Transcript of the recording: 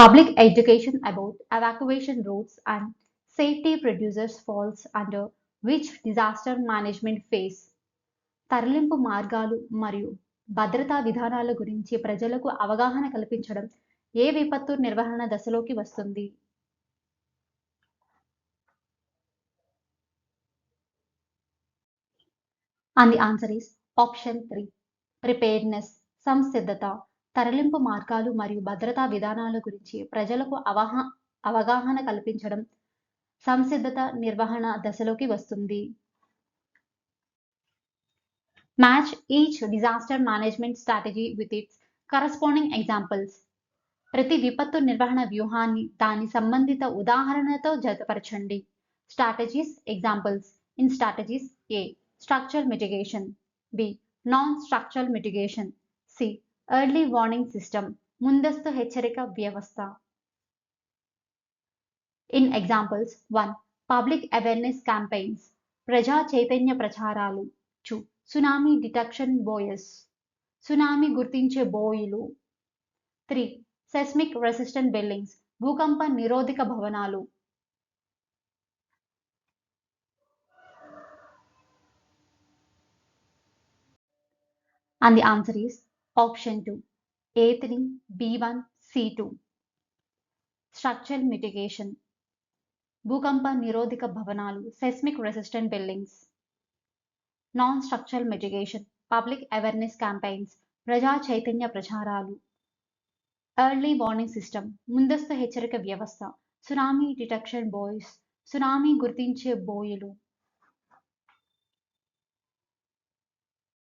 Public education about evacuation routes and safety producers falls under which disaster management phase? తరలింపు మార్గాలు మరియు భద్రతా విధానాల గురించి ప్రజలకు అవగాహన కల్పించడం ఏ విపత్తు నిర్వహణ దశలోకి వస్తుంది and the answer is option three preparedness సంసిద్ధత తరలింపు మార్గాలు మరియు భద్రతా విధానాల గురించి ప్రజలకు అవహా అవగాహన కల్పించడం సంసిద్ధత నిర్వహణ దశలోకి వస్తుంది. Match each disaster management strategy with its corresponding examples ప్రతి విపత్తు నిర్వహణ వ్యూహాన్ని దాని సంబంధిత ఉదాహరణతో జతపరచండి. Strategies examples in strategies A structural mitigation B non structural mitigation C early warning system ముందస్తు హెచ్చరిక వ్యవస్థ. In examples one public awareness campaigns ప్రజా చైతన్య ప్రచారాలు. చు సునామీ డిటెక్షన్ బోయస్ సునామీ గుర్తించే బోయిలు త్రీ సెస్మిక్ రెసిస్టెంట్ బిల్డింగ్స్ భూకంప నిరోధక భవనాలు. And the answer is option 2. A3, B1, C2. Structural mitigation. భూకంప నిరోధక భవనాలు seismic resistant buildings non structural mitigation public awareness campaigns ప్రజా చైతన్య ప్రచారాలు ఎర్లీ వార్నింగ్ సిస్టమ్ ముందస్తు హెచ్చరిక వ్యవస్థ సునామీ డిటెక్షన్ బోయ్స్ సునామీ గుర్తించే బోయిలు